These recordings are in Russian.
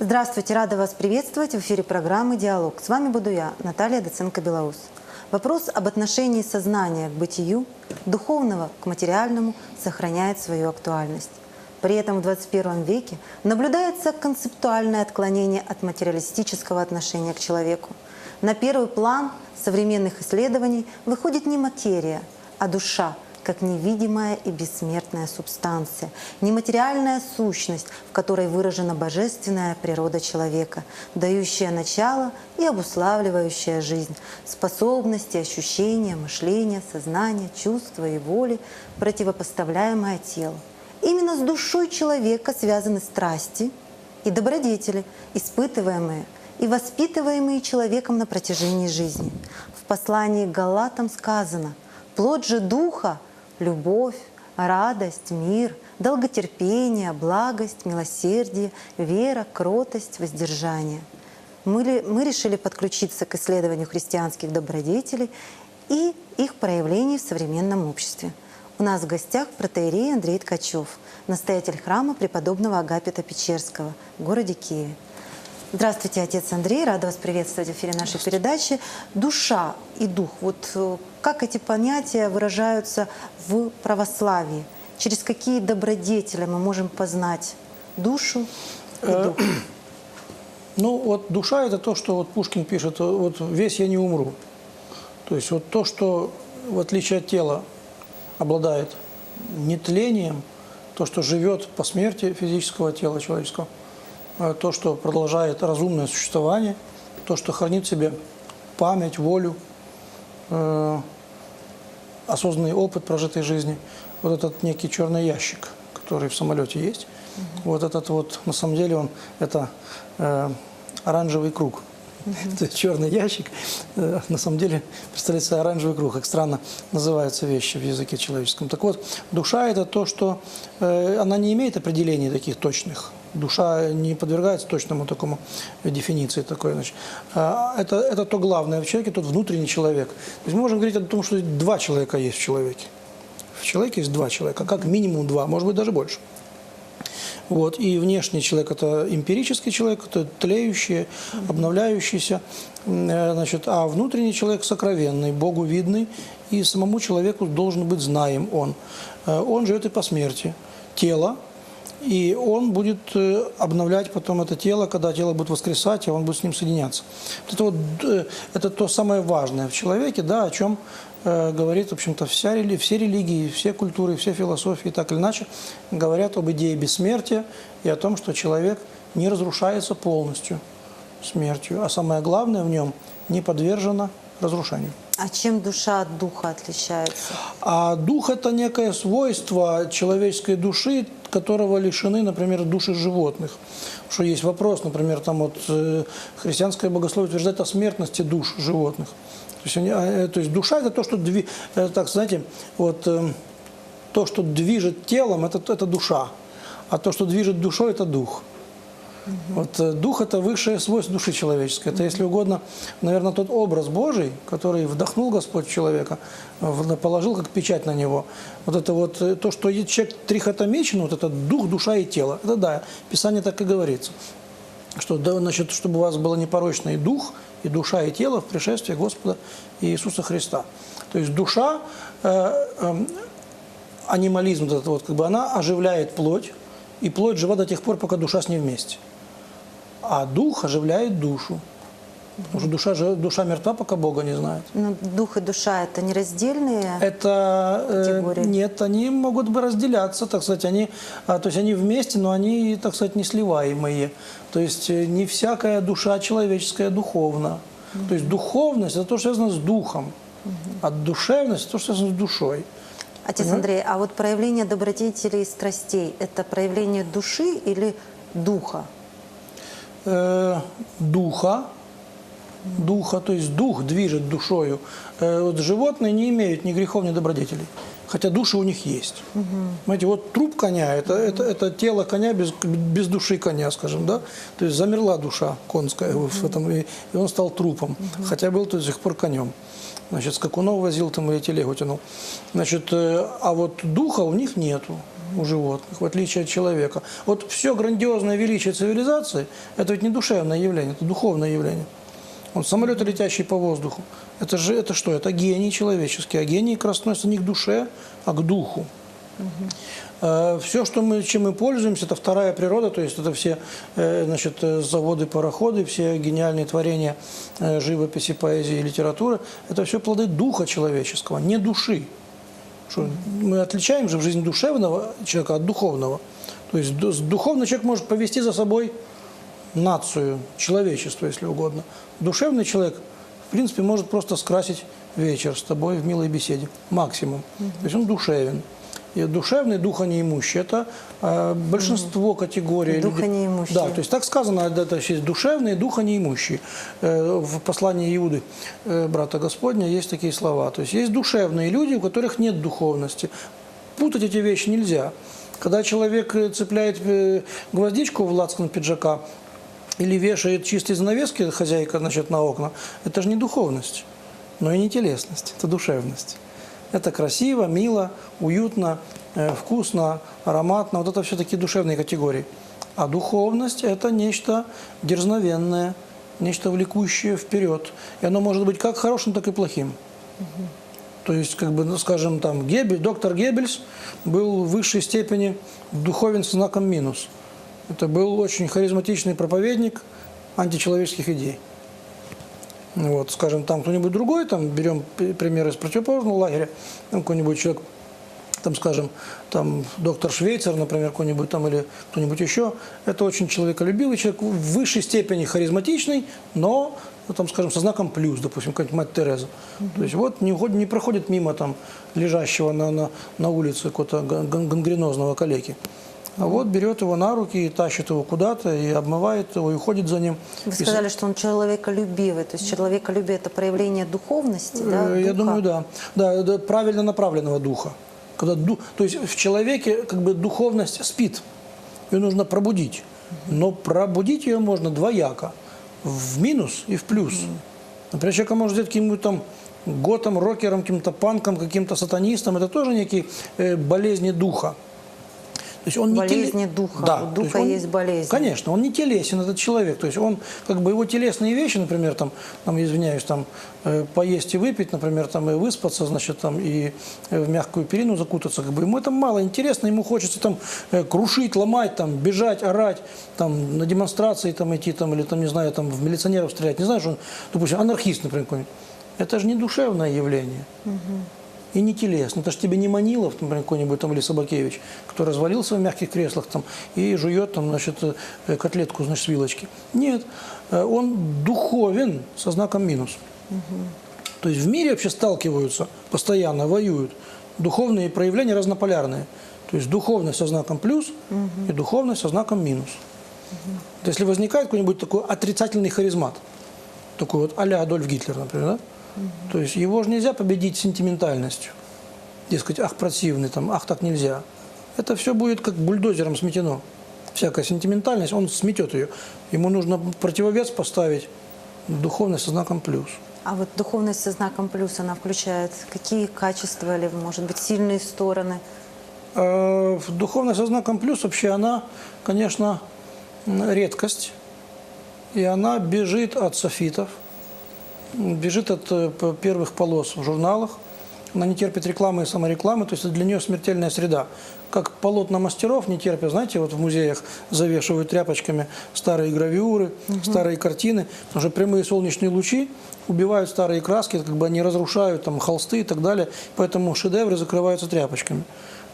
Здравствуйте, рада вас приветствовать в эфире программы «Диалог». С вами буду я, Наталья Доценко-Белоус. Вопрос об отношении сознания к бытию, духовного к материальному, сохраняет свою актуальность. При этом в 21 веке наблюдается концептуальное отклонение от материалистического отношения к человеку. На первый план современных исследований выходит не материя, а душа – как невидимая и бессмертная субстанция, нематериальная сущность, в которой выражена божественная природа человека, дающая начало и обуславливающая жизнь, способности, ощущения, мышления, сознания, чувства и воли, противопоставляемое телу. Именно с душой человека связаны страсти и добродетели, испытываемые и воспитываемые человеком на протяжении жизни. В послании к Галатам сказано «Плод же Духа любовь, радость, мир, долготерпение, благость, милосердие, вера, кротость, воздержание. Мы, мы решили подключиться к исследованию христианских добродетелей и их проявлений в современном обществе. У нас в гостях протеерей Андрей Ткачев, настоятель храма преподобного Агапита Печерского в городе Киеве. Здравствуйте, отец Андрей. Рада вас приветствовать в эфире нашей передачи. Душа и дух. Вот э, как эти понятия выражаются в православии? Через какие добродетели мы можем познать душу и Э, дух? Ну, вот душа – это то, что вот Пушкин пишет, вот весь я не умру. То есть вот то, что в отличие от тела обладает нетлением, то, что живет по смерти физического тела человеческого, э, то, что продолжает разумное существование, то, что хранит в себе память, волю, э, осознанный опыт прожитой жизни, вот этот некий черный ящик, который в самолете есть, вот этот вот, на самом деле он, это э, оранжевый круг. То есть черный ящик, э, на самом деле представляется оранжевый круг, как странно называются вещи в языке человеческом. Так вот, душа – это то, что э, она не имеет определений таких точных. Душа не подвергается точному такому дефиниции такой. Значит. А Это, это то главное в человеке, тот внутренний человек. То есть мы можем говорить о том, что два человека есть в человеке. В человеке есть два человека, как минимум два, может быть даже больше. Вот. И внешний человек – это эмпирический человек, это тлеющий, обновляющийся. Э, Значит, а внутренний человек – сокровенный, Богу видный, и самому человеку должен быть знаем он. Э, Он живет и по смерти. Тело, и он будет э, обновлять потом это тело, когда тело будет воскресать, и он будет с ним соединяться. Вот Это, вот, э, это то самое важное в человеке, да, о чем э, говорит, в общем-то, вся, все религии, все культуры, все философии, так или иначе, говорят об идее бессмертия и о том, что человек не разрушается полностью смертью, а самое главное в нем не подвержено разрушению. А чем душа от духа отличается? А дух – это некое свойство человеческой души, которого лишены, например, души животных. Что есть вопрос, например, там вот э, христианское богословие утверждает о смертности душ животных. То есть, они, а, э, то есть душа – это то, что, дви, э, так знаете, вот то, что движет телом, это, это душа, а то, что движет душой, это дух. Вот э, дух – это высшее свойство души человеческой. Это, если угодно, наверное, тот образ Божий, который вдохнул Господь человека, положил как печать на него. Вот это вот э, то, что человек трихотомичен, вот это дух, душа и тело. Это да, Писание так и говорится. Что, да, значит, чтобы у вас было непорочный дух, и душа, и тело в пришествии Господа Иисуса Христа. То есть душа, э, эм, анимализм, вот вот, как бы она оживляет плоть, и плоть жива до тех пор, пока душа с ней вместе. А дух оживляет душу. Потому что душа, же- душа мертва, пока Бога не знает. Ну, дух и душа – это нераздельные? Это э, Категории. нет, они могут бы разделяться, так сказать, они, а, то есть они вместе, но они, так сказать, не сливаемые. То есть э, не всякая душа человеческая духовна. То есть духовность – это то, что связано с духом, а душевность – это то, что связано с душой. Отец Андрей, а вот проявление добродетелей и страстей – это проявление души или духа? Э, духа, духа, то есть дух движет душою. Э, вот животные не имеют ни грехов, ни добродетелей. Хотя души у них есть. Понимаете, вот труп коня это, это, это тело коня без, без души коня, скажем, да? То есть замерла душа конская в этом, и, и он стал трупом. Хотя был до сих пор конем. Значит, скакунов возил там или телегу тянул. Значит, э, а вот духа у них нету. У животных, в отличие от человека. Вот все грандиозное величие цивилизации – это ведь не душевное явление, это духовное явление. Вот самолеты, летящие по воздуху, это же это что? Это гений человеческий. А гений как раз относится не к душе, а к духу. Все, что мы, чем мы пользуемся, это вторая природа, то есть это все э, значит, э, заводы, пароходы, все гениальные творения э, живописи, поэзии литературы, это все плоды духа человеческого, не души. Что мы отличаем же в жизни душевного человека от духовного. То есть ду- духовный человек может повести за собой нацию, человечество, если угодно. Душевный человек, в принципе, может просто скрасить вечер с тобой в милой беседе. Максимум. То есть он душевен. И душевный, духа неимущий – это э, большинство категорий. Духа людей. неимущие. Да, то есть так сказано, это есть душевные, духа неимущие. Э, В послании Иуды, э, брата Господня, есть такие слова. То есть есть душевные люди, у которых нет духовности. Путать эти вещи нельзя. Когда человек э, цепляет э, гвоздичку в лацкан пиджака или вешает чистые занавески хозяйка значит, на окна, это же не духовность, но и не телесность, это душевность. Это красиво, мило, уютно, э, вкусно, ароматно. Вот это все такие душевные категории. А духовность – это нечто дерзновенное, нечто влекущее вперед. И оно может быть как хорошим, так и плохим. То есть, как бы, ну, скажем, там, Геббель, доктор Геббельс был в высшей степени духовен с знаком минус. Это был очень харизматичный проповедник античеловеческих идей. Вот, скажем, там кто-нибудь другой, там берем пример из противоположного лагеря, там какой-нибудь человек, там, скажем, там доктор Швейцер, например, какой-нибудь там или кто-нибудь еще, это очень человеколюбивый человек, в высшей степени харизматичный, но, ну, там, скажем, со знаком плюс, допустим, какая-нибудь мать Тереза. То есть вот не, уходит- не проходит мимо там лежащего на, на, на улице какого-то ган- ган- гангренозного калеки. А вот берет его на руки и тащит его куда-то, и обмывает его, и уходит за ним. Вы И сказали, что он человеколюбивый. То есть человеколюбие – это проявление духовности, да? Э, Я духа? думаю, да. Да, это правильно направленного духа. Когда. То есть в человеке как бы духовность спит. Ее нужно пробудить. Но пробудить ее можно двояко. В минус и в плюс. Например, человека может взять каким-нибудь там готом, рокером, каким-то панком, каким-то сатанистом. Это тоже некие э, болезни духа. То есть он не Болезни духа. Да, У духа он- есть болезнь. Конечно, он не телесен, этот человек. То есть он, как бы его телесные вещи, например, там, там извиняюсь, там, э, поесть и выпить, например, там, и выспаться, значит, там, и э, в мягкую перину закутаться, как бы ему это мало интересно, ему хочется там э, крушить, ломать, там, бежать, орать, там, на демонстрации там идти, там, или там, не знаю, там, в милиционеров стрелять. Не знаешь, он, допустим, анархист, например, какой-нибудь. Это же не душевное явление. И не телесно. Это же тебе не Манилов, например, какой-нибудь там или Собакевич, кто развалился в мягких креслах там и жует там, значит, э, котлетку, значит, с вилочки. Нет, э, он духовен со знаком минус. То есть в мире вообще сталкиваются, постоянно воюют духовные проявления разнополярные. То есть духовность со знаком плюс и духовность со знаком минус. То Если возникает какой-нибудь такой отрицательный харизмат, такой вот а-ля Адольф Гитлер, например, да? То есть его же нельзя победить сентиментальностью. Дескать, ах, противный, там, ах, так нельзя. Это все будет как бульдозером сметено. Всякая сентиментальность, он сметет ее. Ему нужно противовес поставить, духовность со знаком плюс. А вот духовность со знаком плюс, она включает какие качества или, может быть, сильные стороны? Э, Духовность со знаком плюс вообще она, конечно, редкость. И она бежит от софитов, бежит от э, первых полос в журналах. Она не терпит рекламы и саморекламы, то есть это для нее смертельная среда. Как полотна мастеров не терпят, знаете, вот в музеях завешивают тряпочками старые гравюры, старые картины, потому что прямые солнечные лучи убивают старые краски, как бы они разрушают там холсты и так далее, поэтому шедевры закрываются тряпочками.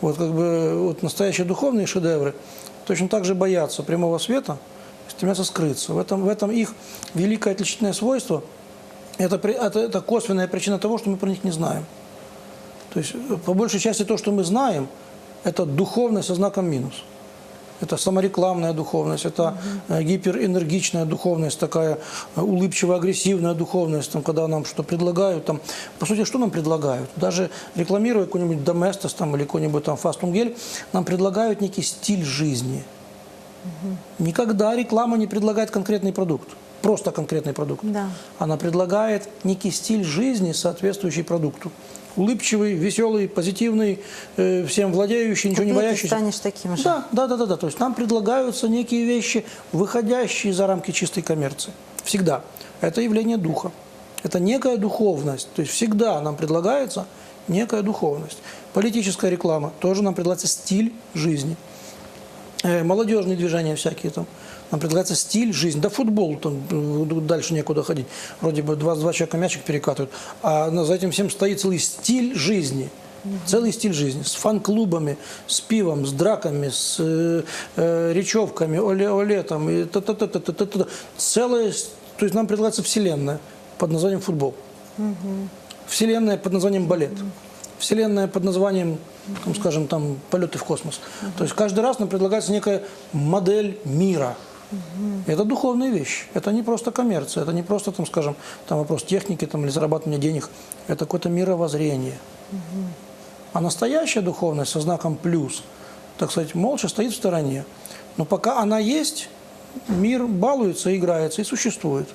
Вот как бы вот настоящие духовные шедевры точно так же боятся прямого света, стремятся скрыться. В этом, в этом их великое отличительное свойство – это, это, это косвенная причина того, что мы про них не знаем. То есть, э, по большей части, то, что мы знаем, это духовность со знаком минус. Это саморекламная духовность, это э, гиперэнергичная духовность, такая э, улыбчивая, агрессивная духовность, там, когда нам что-то предлагают. Там, по сути, что нам предлагают? Даже рекламируя какой-нибудь Доместос там, или какой-нибудь там Фастунгель, нам предлагают некий стиль жизни. Никогда реклама не предлагает конкретный продукт, просто конкретный продукт. Да. Она предлагает некий стиль жизни, соответствующий продукту. улыбчивый, веселый, позитивный, э, всем владеющий, ничего не Купи, ты боящийся. станешь таким же. Да, да, да, да, да. То есть нам предлагаются некие вещи, выходящие за рамки чистой коммерции. Всегда. Это явление духа. Это некая духовность. То есть всегда нам предлагается некая духовность. Политическая реклама тоже нам предлагается стиль жизни. Э, молодежные движения всякие там. Нам предлагается стиль жизни. Да футбол, там дальше некуда ходить. Вроде бы 22 человека мячик перекатывают. А за этим всем стоит целый стиль жизни. Целый стиль жизни. С фан-клубами, с пивом, с драками, с э, э, речевками, оле-оле там. И та-та-та-та-та-та-та. Целая, с- то есть нам предлагается вселенная под названием футбол. Вселенная под названием балет. Вселенная под названием, там, скажем, там, полеты в космос. То есть каждый раз нам предлагается некая модель мира. Это духовная вещь. Это не просто коммерция, это не просто, там, скажем, там вопрос техники там, или зарабатывания денег. Это какое-то мировоззрение. А настоящая духовность со знаком плюс, так сказать, молча стоит в стороне. Но пока она есть, мир балуется, играется и существует.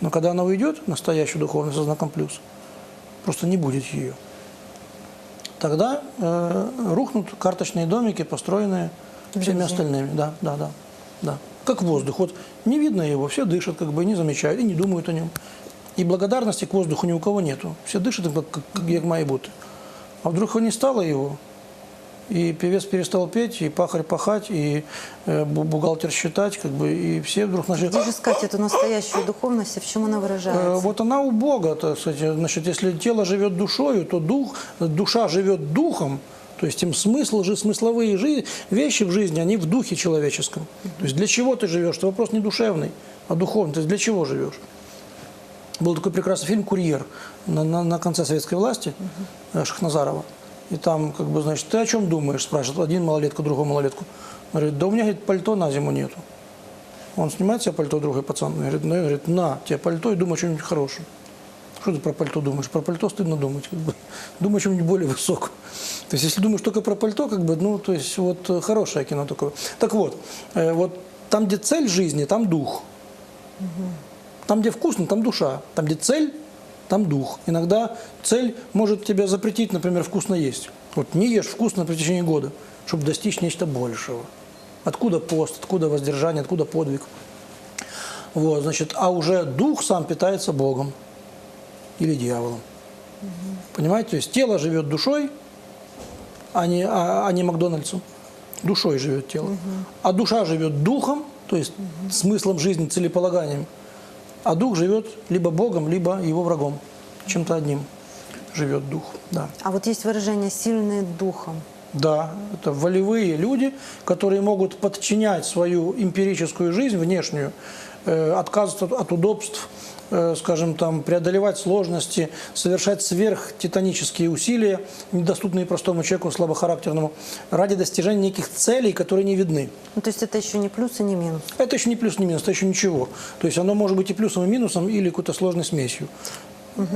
Но когда она уйдет, настоящая духовность со знаком плюс, просто не будет ее. Тогда э, рухнут карточные домики, построенные всеми остальными. Да, да, да, да. Как воздух. Вот не видно его, все дышат, как бы не замечают, и не думают о нем. И благодарности к воздуху ни у кого нету. Все дышат, как, как, как бути. А вдруг не стало его, и певец перестал петь, и пахарь пахать, и э, бу- бухгалтер считать, как бы, и все вдруг начали... Где же искать эту настоящую духовность и в чем она Э, выражается? Вот она у Бога, так сказать. Значит, если тело живет душою, то дух, душа живет духом. То есть им смысл, же, смысловые жи- вещи в жизни, они в духе человеческом. То есть для чего ты живешь? Это вопрос не душевный, а духовный. То есть для чего живешь? Был такой прекрасный фильм «Курьер» на, на, на конце советской власти э, Шахназарова. И там, как бы, значит, ты о чем думаешь, спрашивает один малолетку, другого малолетку. Он говорит, да у меня, говорит, пальто на зиму нету. Он снимает себе пальто, другой пацан, и говорит, ну, говорит, на, тебе пальто и думай о чем-нибудь хорошем. Что ты про пальто думаешь? Про пальто стыдно думать. Как бы. Думай о чем-нибудь более высоком. То есть, если думаешь только про пальто, как бы, ну, то есть, вот э, хорошее кино такое. Так вот, э, вот там, где цель жизни, там дух. Там, где вкусно, там душа. Там, где цель, там дух. Иногда цель может тебя запретить, например, вкусно есть. Вот не ешь вкусно в течение года, чтобы достичь нечто большего. Откуда пост, откуда воздержание, откуда подвиг. Вот, значит, а уже дух сам питается Богом или дьяволом. Понимаете? То есть тело живет душой, а не, а, а не Макдональдсом. Душой живет тело. А душа живет духом, то есть смыслом жизни, целеполаганием. А дух живет либо Богом, либо его врагом. Чем-то одним живет дух. Да. А вот есть выражение «сильные духом». Да, это волевые люди, которые могут подчинять свою эмпирическую жизнь внешнюю, э, отказываться от, удобств, э, скажем там, преодолевать сложности, совершать сверхтитанические усилия, недоступные простому человеку, слабохарактерному, ради достижения неких целей, которые не видны. Ну, то есть это еще не плюс и не минус. Это еще не плюс, не минус, это еще ничего. То есть оно может быть и плюсом, и минусом, или какой-то сложной смесью.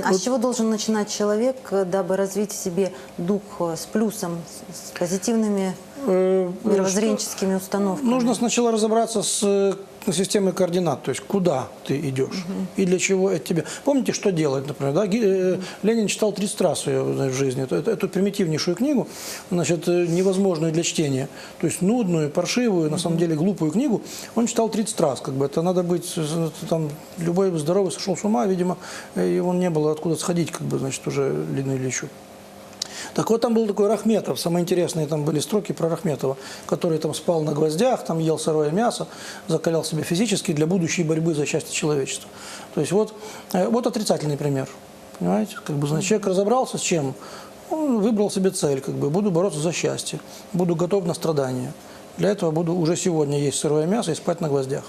А с чего должен начинать человек, э, дабы развить в себе дух э, с плюсом, с позитивными Э, мировоззренческими установками? Нужно сначала разобраться с э, системой координат, то есть куда ты идешь и для чего это тебе. Помните, что делать, например, да? Э, Ленин читал 30 раз ее в жизни, эту, эту примитивнейшую книгу, значит, э, невозможную для чтения, то есть нудную, паршивую, на самом деле глупую книгу, он читал 30 раз, как бы это надо быть, э, там, любой здоровый сошел с ума, видимо, э, и он не было откуда сходить, как бы, значит, уже Ленину Ильичу. Так вот, там был такой Рахметов, самые интересные там были строки про Рахметова, который там спал на гвоздях, там ел сырое мясо, закалял себя физически для будущей борьбы за счастье человечества. То есть вот, э, вот отрицательный пример. Понимаете? Как бы, значит, человек разобрался с чем? Он выбрал себе цель, как бы, буду бороться за счастье, буду готов на страдания. Для этого буду уже сегодня есть сырое мясо и спать на гвоздях.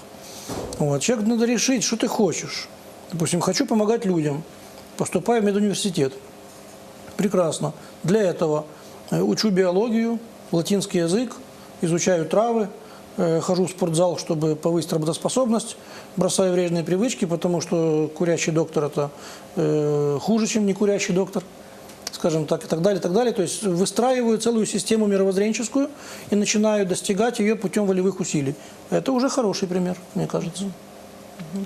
Вот. Человеку надо решить, что ты хочешь. Допустим, хочу помогать людям, поступаю в медуниверситет. Прекрасно. Для этого э, учу биологию, латинский язык, изучаю травы, э, хожу в спортзал, чтобы повысить работоспособность, бросаю вредные привычки, потому что курящий доктор – это э, хуже, чем не курящий доктор, скажем так, и так далее, и так далее. То есть выстраиваю целую систему мировоззренческую и начинаю достигать ее путем волевых усилий. Это уже хороший пример, мне кажется.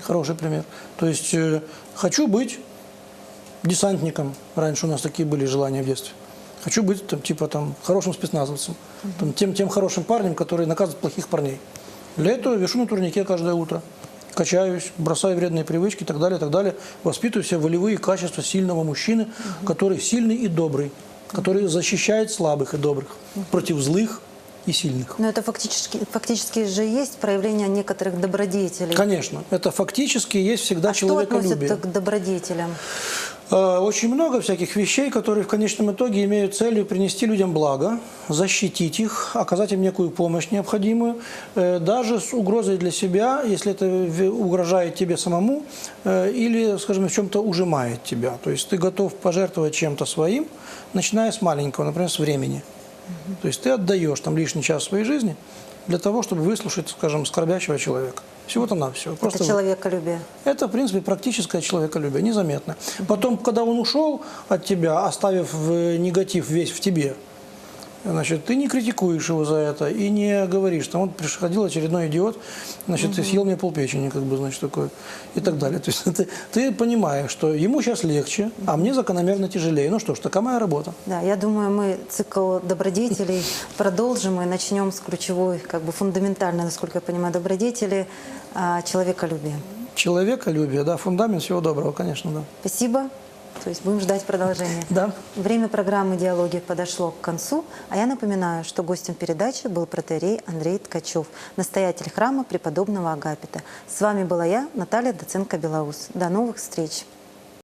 Хороший пример. То есть э, хочу быть десантником. Раньше у нас такие были желания в детстве. Хочу быть там, типа там хорошим спецназовцем, там, тем, тем хорошим парнем, который наказывает плохих парней. Для этого вешу на турнике каждое утро. Качаюсь, бросаю вредные привычки и так далее, и так далее. Воспитываю все волевые качества сильного мужчины, который сильный и добрый, который защищает слабых и добрых против злых и сильных. Но это фактически, фактически же есть проявление некоторых добродетелей. Конечно, это фактически есть всегда а что человеколюбие. относят к добродетелям? Э, Очень много всяких вещей, которые в конечном итоге имеют целью принести людям благо, защитить их, оказать им некую помощь необходимую, э, даже с угрозой для себя, если это угрожает тебе самому э, или, скажем, в чем-то ужимает тебя. То есть ты готов пожертвовать чем-то своим, начиная с маленького, например, с времени. То есть ты отдаешь там лишний час своей жизни для того, чтобы выслушать, скажем, скорбящего человека. Всего-то навсего. Это человеколюбие. Это, в принципе, практическое человеколюбие, незаметно. Потом, когда он ушел от тебя, оставив э, негатив весь в тебе, значит, ты не критикуешь его за это и не говоришь, там, вот приходил очередной идиот, значит, ты съел мне полпечени, как бы, значит, такое, и так далее. То есть ты, ты понимаешь, что ему сейчас легче, а мне закономерно тяжелее. Ну что ж, такая моя работа. Да, я думаю, мы цикл добродетелей продолжим и начнем с ключевой, как бы фундаментальной, насколько я понимаю, добродетели а, человеколюбия. Человеколюбие, да, фундамент всего доброго, конечно, да. Спасибо. То есть будем ждать продолжения. Да. Время программы «Диалоги» подошло к концу, а я напоминаю, что гостем передачи был протерей Андрей Ткачев, настоятель храма преподобного Агапита. С вами была я, Наталья Доценко-Белоус. До новых встреч!